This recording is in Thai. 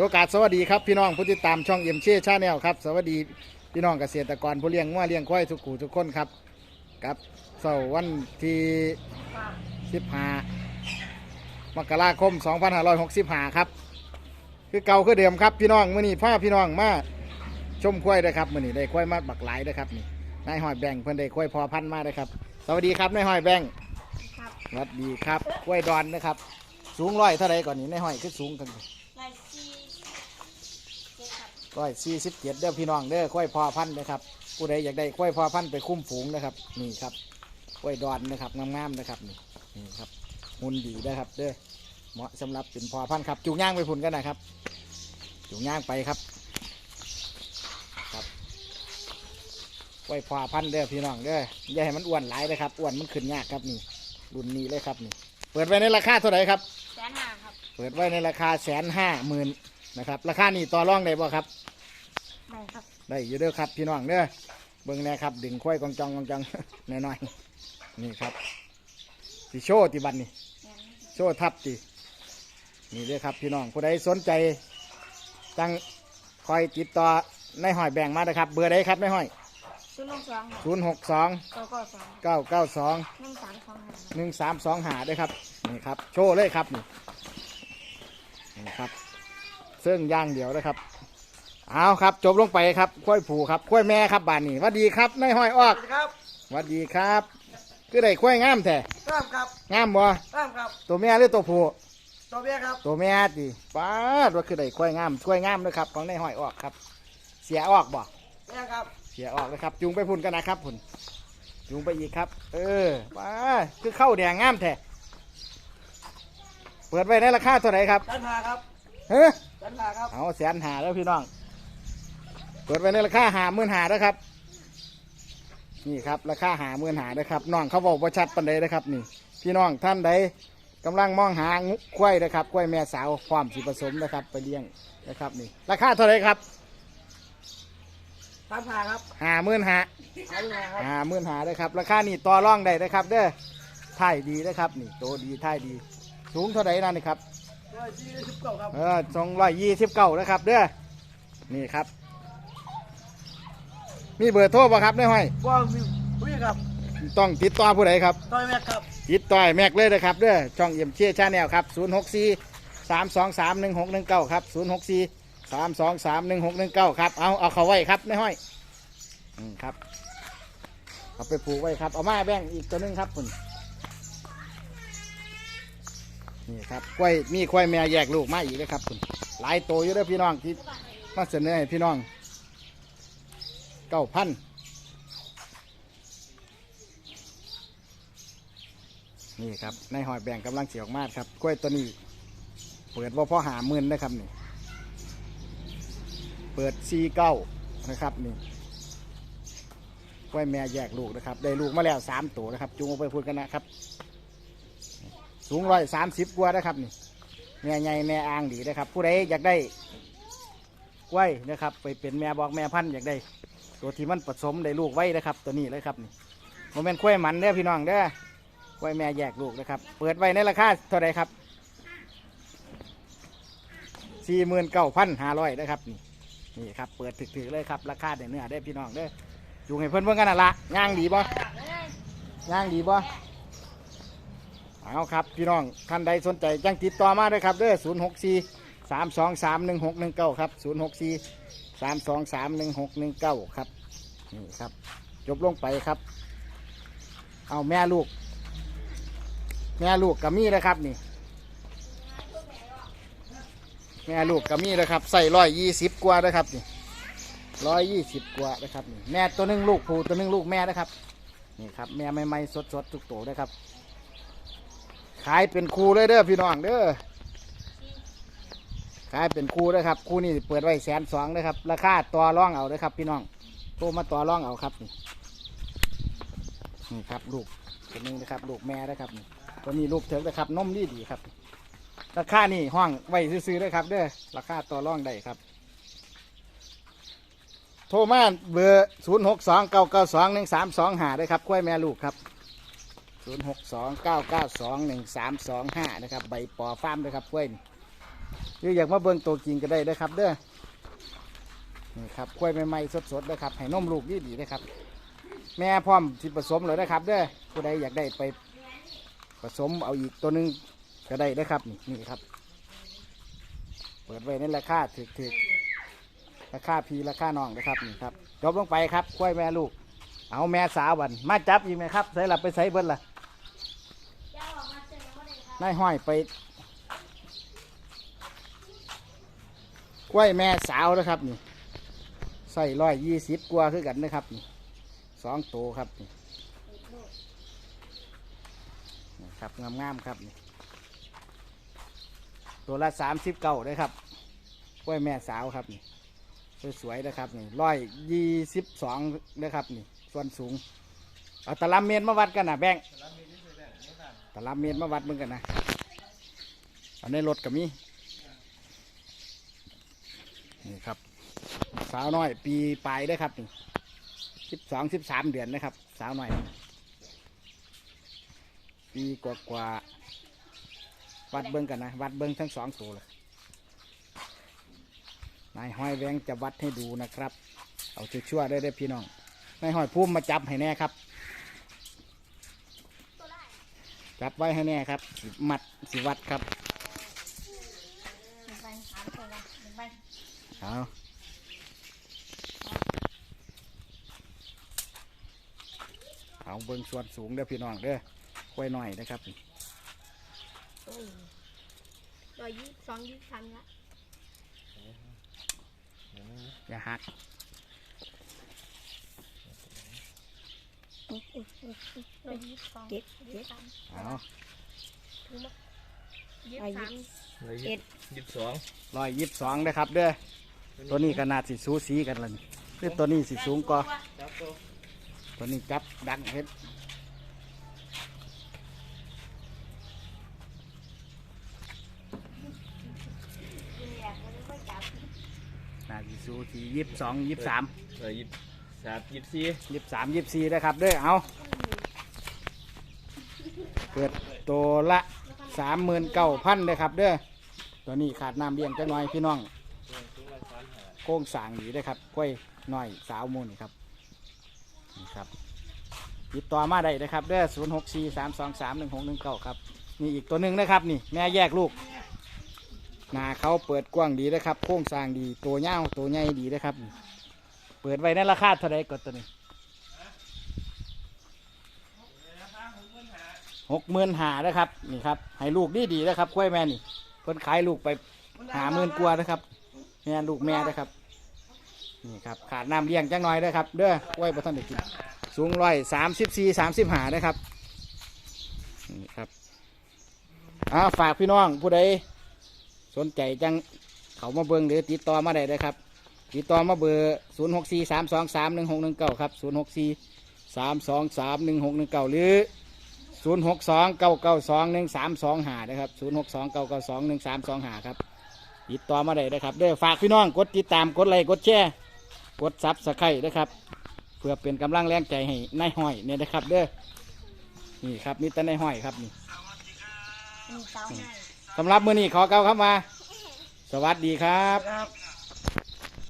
โอกาสสวัสดีครับพี่น้องผู้ติดตามช่องเอ็มเช่ชาแนลครับสวัสดีพี่น้องเกษตรกรผู้เลี้ยงงัวเลี้ยงควายทุกขู่ทุกคนครับกับเสาร์วันที่15มกราคม 2565 ครับ คือเก่าคือเดิมครับพี่น้องมื่อนี้พาพี่น้องมาชมควายนะครับมื่อนี้ได้ควายมาบักหลายนะครับนี่นายหอยแบ่งเพิ่นได้ควายพอพันธุ์มาเลยครับ สวัสดีครับนายหอยแบ่งครับสวัสดีครับควายดอนนะครับ สูงร้อยเท่าไรก่อนนี้นายหอยคือสูงกันลายซีเจ็ดค รับร้อยสี่สิบเจ็ดเด้อพี่น้องเด้อควายพอพันธุ์นะครับผู้ใดอยากได้ควายพอพันธุ์ไปคุ้มฝูงนะครับนี่ครับควายดอนนะครับงามๆนะครับนี่นี่ครับหุ่นดีนะครับเด้อเหมาะสำหรับเป็นพอพันธุ์ครับจูงย่างไปพุ่นกันนะครับจูงย่างไปครับครับควายพอพันธุ์เด้อพี่น้องเด้ออย่าให้มันอ้วนหลายนะครับอ้วนมันขึ้นยากครับนี่รุ่นนี้เลยครับนี่ เปิดไว้ในราคาเท่าไหร่ครับแสนห้าครับ เปิดไว้ในราคาแสนห้าหมื่นนะครับ ราคานี่ต่อรองได้บ่ครับ ได้ครับได้อยู่เด้อครับพี่น้องเด้อเบิ่งแน่ครับดึงควายกองจองกองจองหน่อยๆนี่ครับสิโชว์ติบันนี่แม่นโชว์ทับตินี่เด้อครับพี่น้องผู้ใดสนใจจังคอยติดต่อในห้อยแบ่งมาเด้อครับ เบอร์ใดครับในห้อยศูนย์หกสองครับศูนย์หกสองเก้าเก้าสองเก้าเก้าสองหนึ่งสามสองห้าหนึ่งสามสองหาด้วยครับนี่ครับ โชว์เลยครับนี่นี่ครับซึ่งย่างเดียวนะครับ เอาครับ จบลงไปครับกล้วยผูครับกล้วยแม่ครับบานนี่หวัดดีครับนายห้อยออกครับหวัดดีครับ คือได้กล้วยงามแท้ร่ามครับงามบ่ร่ามครับตัวแม่หรือตัวผู้ตัวเบี้ยครับตัวแม่ดิป้าดว่าคือได้กล้วยงามกล้วยงามนะครับของนายห้อยออกครับ เสียออกบ่เบี้ยครับเสียออกนะครับ จูงไปพุ่นกันนะครับพุ่นจูงไปอีกครับ เออป้าดคือเข้าแดงงามแท้เปิดไว้ในราคาเท่าไหร่ครับสันหาครับเฮ้ยสันหาครับเอาแสนหาแล้วพี่น้อง เปิดไว้ในราคาหาหมื่นหาแล้วครับ นี่ครับราคาหาหมื่นหานะครับน้องเขาบอกว่าชัดปันใดนะครับ นี่ พี่น้องท่านใดกำลังมองหางูควายนะครับควายแม่สาวพร้อมสีผสมนะครับ ไปเลี้ยงนะครับนี่ ราคาเท่าไหรครับสันหาครับหาหมื่นหาสันหาครับหาหมื่นหาเลยครับ ราคานี่ต่อรองได้นะครับเด้อท่ายดีนะครับ นี่โตดีท่ายดี สูงเท่าไหร่นั่นนี่ครับร้อยยี่สิบเก้าครับเออสองร้อยยี่สิบเก้านะครับ เด้อนี่ครับ มีเบอร์โทรป่ะครับในห้อย ว่างมีวิ่งครับต้องติดต่อผู้ใดครับต่อยแม็กครับ ติดต่อให้แม็กเลยนะครับเด้อช่องเยี่ยมเชี่ยชาแนลครับศูนย์หกสี่สามสองสามหนึ่งหกหนึ่งเก้าครับศูนย์หกสี่สามสองสามหนึ่งหกหนึ่งเก้าครับ เอาเอาเขาไว้ครับในห้อยอืมครับ เอาไปผูกไว้ครับ เอามาแบ่งอีกตัวหนึงครับคุณนี่ครับกล้วยมีกล้วยแม่แยกลูกมาอีกเลยครับคุณหลายตัวอยู่เด้อพี่น้องที่มาเสนอให้พี่น้อง เก้าพันนี่ครับในหอยแบ่งกำลังเสียออกมาครับกล้วยตัวนี้ เปิดว่าพ่อหาหมื่นนะครับนี่ เปิดซีเก้านะครับนี่กล้วยแม่แยกลูกนะครับ ได้ลูกมาแล้วสามตัวนะครับจูงไปพูดกันนะครับ สูงร้อยสามสิบกว่านะครับนี่แม่ใหญ่แม่อ่างดีนะครับ ผู้ใดอยากได้กล้วยนะครับ ไปเป็นแม่บอกแม่พันธุ์อยากได้ ตัวที่มันผสมได้ลูกไว้นะครับ ตัวนี้เลยครับนี่โมเมนต์กล้วยหมันเด้อพี่น้องเด้อกล้วยแม่แยกลูกนะครับ เปิดไว้ในราคาเท่าไรครับสี่หมื่นเก้าพันห้าร้อยนะครับนี่นี่ครับเปิดถือๆเลยครับราคาเนื้อได้พี่น้องเด้ออยู่ให้เพื่อนเพื่อนกันน่ะละย่างดีบ่ย่างดีบ่เอาครับพี่น้องท่านใดสนใจจังติดต่อมาด้วยครับเด้อศูนย์หกสี่สามสองสามหนึ่งหกหนึ่งเก้าครับศูนย์หกสี่ สามสองสามหนึ่งหกหนึ่งเก้าครับนี่ครับ จบลงไปครับ เอาแม่ลูก แม่ลูกกับมี่นะครับนี่ แม่ลูกกับมี่นะครับ ใส่ร้อยยี่สิบกว่านะครับนี่ร้อยยี่สิบกว่านะครับนี่แม่ตัวหนึ่งลูกผูตัวหนึ่งลูกแม่นะครับนี่ครับแม่ใหม่ๆสดๆทุกตัวนะครับ ขายเป็นครูเลยเด้อพี่น้องเด้อ ขายเป็นคู่เลยครับ คู่นี้เปิดไว้แสนสองนะครับ ราคาต่อร่องเอาเลยครับ พี่น้องโทรมาต่อร่องเอาครับนี่นี่ครับลูกตัวหนึงนะครับ ลูกแม่นะครับนี่ตัวนี้ลูกเถิกนะครับนมดีดีครับ ราคานี่ห้องไว้ซื้อๆเลยครับเด้อราคาต่อร่องได้ครับ โทรมาเบอร์ศูนย์หกสองเก้าเก้าสองหนึ่งสามสองหาได้ครับกล้วยแม่ลูกครับศูนย์หกสองเก้าเก้าสองหนึ่งสามสองห้านะครับ ใบปอฟาร์มด้วยครับกล้วยนี่ห รืออยากมาเบิ่งตัวจริงก็ได้เด้อครับ เด้อนี่ครับกล้วยใหม่ๆสดๆนะครับให้นมลูกดีๆนะครับ แม่พร้อมที่ผสมเลยนะครับ เด้อผู้ใดอยากได้ไปผสมเอาอีกตัวหนึงก็ได้เด้อครับนี่นี่ครับ เปิดไว้ในราคาถึกๆราคาพีราคาน้องนะครับนี่ครับจบลงไปครับกล้วยแม่ลูก เอาแม่สาววันมาจับอีกไหมครับใส่หลับไปใส่เบิ้ลล่ะย่าออกมาเจอเขาเลยครับนายห้อยไป กล้วยแม่สาวนะครับนี่ใส่ร้อยยี่สิบกว่าคือกันนะครับนี่สองตัวครับนี่ครับงามๆครับนี่ตัวละสามสิบเก้าเลยครับกล้วยแม่สาวครับนี่สวยๆนะครับนี่ร้อยยี่สิบสองนะครับนี่ส่วนสูงเอาตะลัมเมตรมาวัดกันนะแบงค์ตลับเมตรมาวัดมึงกันนะเอาในรถกับมี นี่ครับ สาวน้อย ปีปลายได้ครับนี่สิบสองสิบสามเดือนนะครับ สาวน้อย ปีกว่ากว่าๆวัดเบิ้งกันนะ วัดเบิ้งทั้งสองตัวเลยนายห้อยแวงจะวัดให้ดูนะครับ เอาชั่วๆได้ได้พี่น้องนายห้อยพุ่มมาจับให้แน่ครับ จับไว้ให้แน่ครับ มัดสิวัดครับ หนึ่งใบสามตัวละหนึ่งใบ เอาเอาเบิ้งส่วนสูงเด้อพี่น้องเด้อค่อยหน่อยนะครับโอ้ยร้อยยี่สิบสองยี่สิบสามละอย่าหักร้อยยี่สิบสองเจ็ดยี่สิบสามเอายี่สิบสามเจ็ดยี่สิบสองร้อยยี่สิบสองนะครับเด้อ ตัวนี้ขนาดสิสูสีกันเลยคือตัวนี้สิสูงกว่าจับตัวตัวนี้จับดังเฮ็ดคุณอยากมันไม่จับนาสิสูสียี่สิบสองยี่สิบสามเออยี่สิบสามยี่สิบสี่ยี่สิบสามยี่สิบสี่นะครับเด้อเอาเปิดตัวละสามหมื่นเก้าพันเลยครับเด้อตัวนี้ขาดน้ำเลี้ยงจังหน่อยพี่น้อง โค้งสางดีได้ครับกล้วยน้อยสาวมูนี่ครับนี่ครับติดต่อมาได้นะครับเด้อศูนย์หกสี่สามสองสามหนึ่งหกหนึ่งเก้าครับนี่อีกตัวหนึ่งนะครับนี่แม่แยกลูกหนาเขาเปิดกว้างดีนะครับโค้งสางดีตัวเงาวตัวใหญ่ดีนะครับเปิดไว้ในราคาเท่าไรก็ตัวนี้หกหมื่นหานะครับนี่ครับให้ลูกดีดีนะครับกล้วยแม่นี่เพิ่นขายลูกไปหาหมื่นกว่านะครับ แม่ลูกแม่นะครับ นี่ครับขาดน้ำเลี้ยงจังหน่อยด้อครับ เด้อกล้วยบ่ทันได้กิน สูงร้อยสามสิบสี่สามสิบห้านะครับ นี่ครับอ่าฝากพี่น้องผู้ใดสนใจจังเขามาเบิ่งหรือติดต่อมาได้เลยครับติดต่อมาเบอร์ศูนย์หกสี่สามสองสามหนึ่งหกหนึ่งเก้าครับศูนย์หกสี่สามสองสามหนึ่งหกหนึ่งเก้าหรือศูนย์หกสองเก้าเก้าสองหนึ่งสามสองหานะครับศูนย์หกสองเก้าเก้าสองหนึ่งสามสองหาครับ ติดต่อมาได้นะครับเด้อฝากพี่น้องกดติดตามกดไลค์กดแชร์กดซับสไครต์นะครับ เพื่อเป็นกำลังแรงใจให้นายห้อยเนี่ยนะครับเด้อนี่ครับนี่แต่นายห้อยครับนี่มีเสาให้ สำหรับมือนี้ขอเกล่าวครับมาสวัสดีครับ ครับ